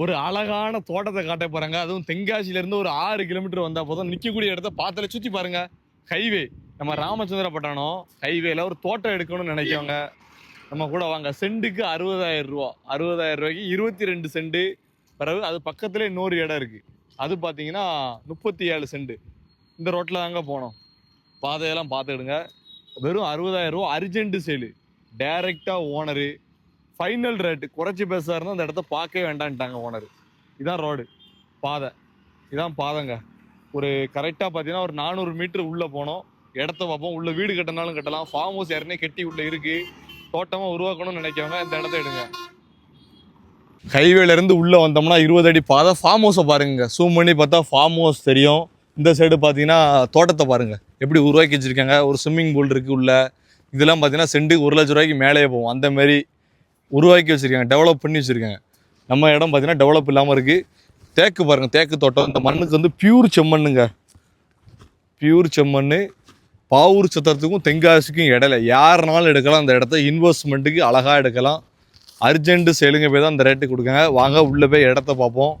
ஒரு அழகான தோட்டத்தை காட்ட போறாங்க. அதுவும் தென்காசியில இருந்து ஒரு ஆறு கிலோமீட்டர் வந்தால் போதும். நிற்கக்கூடிய இடத்த பார்த்துல சுற்றி பாருங்க. ஹைவே. நம்ம ராமச்சந்திரப்பட்டணம் ஹைவேல ஒரு தோட்டம் எடுக்கணும்னு நினைக்கவங்க நம்ம கூட வாங்க. செண்டுக்கு அறுபதாயிரம் ரூபா. அறுபதாயிரம் ரூபாய்க்கு இருபத்தி ரெண்டு செண்டு. பிறகு அது பக்கத்துல இன்னொரு இடம் இருக்கு. அது பார்த்தீங்கன்னா முப்பத்தி ஏழு செண்டு. இந்த ரோட்டில் தாங்க போனோம். பாதையெல்லாம் பார்த்துக்கிடுங்க. வெறும் அறுபதாயிரம் ரூபா. அர்ஜென்ட்டு சேலு டைரெக்டாக ஓனரு ஃபைனல் ரேட்டு குறைச்சி பேசுறாருன்னா அந்த இடத்த பார்க்கவே வேண்டான்ட்டாங்க ஓனர் இதான் ரோடு பாதை. இதான் பாதைங்க. ஒரு கரெக்டாக பார்த்தீங்கன்னா ஒரு நானூறு மீட்ரு உள்ளே போனோம். இடத்த பார்ப்போம். உள்ள வீடு கட்டினாலும் கட்டலாம். ஃபார்ம் ஹவுஸ் யாருனே கட்டி உள்ள இருக்கு. தோட்டமாக உருவாக்கணும்னு நினைக்கவங்க இந்த இடத்த எடுங்க. ஹைவேலேருந்து உள்ளே வந்தோம்னா இருபது அடி பாதை. ஃபார்ம் ஹவுஸை பாருங்க. ஜூம் பண்ணி பார்த்தா ஃபார்ம் ஹவுஸ் தெரியும். இந்த சைடு பார்த்தீங்கன்னா தோட்டத்தை பாருங்கள் எப்படி உருவாக்கி வச்சுருக்காங்க? ஒரு ஸ்விம்மிங் பூல் இருக்குது உள்ள. இதெல்லாம் பார்த்தீங்கன்னா செண்டுக்கு ஒரு லட்ச ரூபாய்க்கு மேலேயே போவோம் அந்தமாரி உருவாக்கி வச்சிருக்காங்க டெவலப் பண்ணி வச்சுருக்காங்க. நம்ம இடம் பார்த்தீங்கன்னா டெவலப் இல்லாமல் இருக்குது தேக்கு பாருங்கள் தேக்கு தோட்டம். இந்த மண்ணுக்கு வந்து பியூர் செம்மண்ணுங்க. பியூர் செம்மண் பாவூர் சத்திரத்துக்கும் தென்காசிக்கும் இடையில யாருனாலும் எடுக்கலாம் அந்த இடத்த. இன்வெஸ்ட்மெண்ட்டுக்கு அழகாக எடுக்கலாம். அர்ஜெண்ட்டு சேலுங்க போய் தான் அந்த ரேட்டு கொடுக்காங்க. வாங்க உள்ளே போய் இடத்த பார்ப்போம்.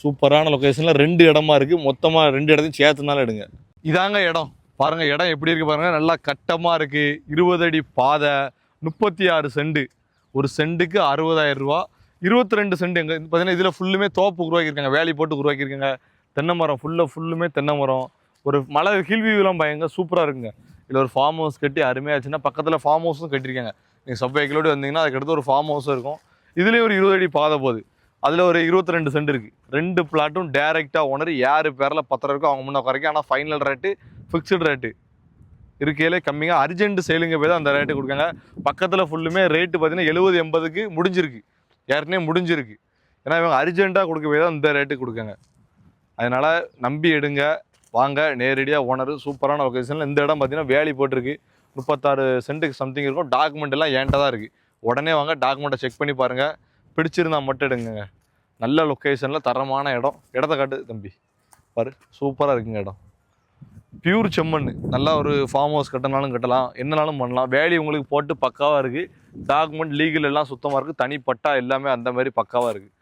சூப்பரான லொக்கேஷனில் ரெண்டு இடமா இருக்குது மொத்தமாக ரெண்டு இடத்தையும் சேர்த்துனாலும் எடுங்க. இதாங்க இடம். பாருங்கள் இடம் எப்படி இருக்குது பாருங்கள் நல்லா கட்டமாக இருக்குது இருபது அடி பாதை முப்பத்தி ஆறு செண்டு. ஒரு செண்டுக்கு அறுபதாயிரம் ரூபா. இருபத்தி ரெண்டு செண்டு எங்க பார்த்தீங்கன்னா இதில் ஃபுல்லுமே தோப்பு உருவாக்கியிருக்காங்க வேலி போட்டு உருவாக்கியிருக்காங்க. தென்னை மரம் ஃபுல்லாக ஃபுல்லுமே தென்னை மரம். ஒரு மலை ஹில்வியூலாம் பயங்க சூப்பராக இருக்குங்க. இதில் ஒரு ஃபார்ம் ஹவுஸ் கட்டி அருமையாச்சுன்னா பக்கத்தில் ஃபார்ம் ஹவுஸும் கட்டியிருக்காங்க. நீங்கள் சப்வே கிலோடி வந்தீங்கன்னா அதுக்கடுத்து ஒரு ஃபார்ம் ஹவுஸும் இருக்கும். இதுலேயும் ஒரு இருபது அடி பாதை போகுது. அதில் ஒரு இருபத்தி ரெண்டு சென்ட் இருக்குது ரெண்டு பிளாட்டும் டேரெக்டாக ஓனர் யார் பேரில் பத்திரம் இருக்கோ அவங்க முன்ன குறைக்கும் ஆனால் ஃபைனல் ரேட்டு ஃபிக்ஸ்டு ரேட்டு இருக்கையிலே கம்மியாக அர்ஜென்ட் சேலுங்க போய் தான் அந்த ரேட்டு கொடுக்காங்க. பக்கத்தில் ஃபுல்லுமே ரேட்டு பார்த்தீங்கன்னா எழுபது எண்பதுக்கு முடிஞ்சிருக்கு. ஏற்கனவே முடிஞ்சிருக்கு. ஏன்னா இவங்க அர்ஜென்ட்டாக கொடுக்க போய் தான் இந்த ரேட்டு கொடுக்காங்க. அதனால் நம்பி எடுங்க. வாங்க. நேரடியாக ஓனர் சூப்பரான லொக்கேஷனில் இந்த இடம் பார்த்தீங்கன்னா வேலி போட்டிருக்கு. முப்பத்தாறு சென்ட்டுக்கு சம்திங் இருக்கும். டாக்குமெண்ட் எல்லாம் ஏன்ட்ட தான் இருக்குது உடனே வாங்க. டாக்குமெண்ட்டை செக் பண்ணி பாருங்கள் பிடிச்சிருந்தா மட்டும் எடுங்க நல்ல லொக்கேஷனில் தரமான இடம். இடத்த காட்டு தம்பி. பாரு. சூப்பராக இருக்குங்க இடம். பியூர் செம்மண் நல்லா ஒரு ஃபார்ம் ஹவுஸ் கட்டினாலும் கட்டலாம். என்னனாலும் பண்ணலாம். வேலி உங்களுக்கு போட்டு பக்காவாக இருக்குது டாக்குமெண்ட் லீகல் எல்லாம் சுத்தமாக இருக்குது தனி பட்டா எல்லாமே அந்த மாதிரி பக்காவாக இருக்குது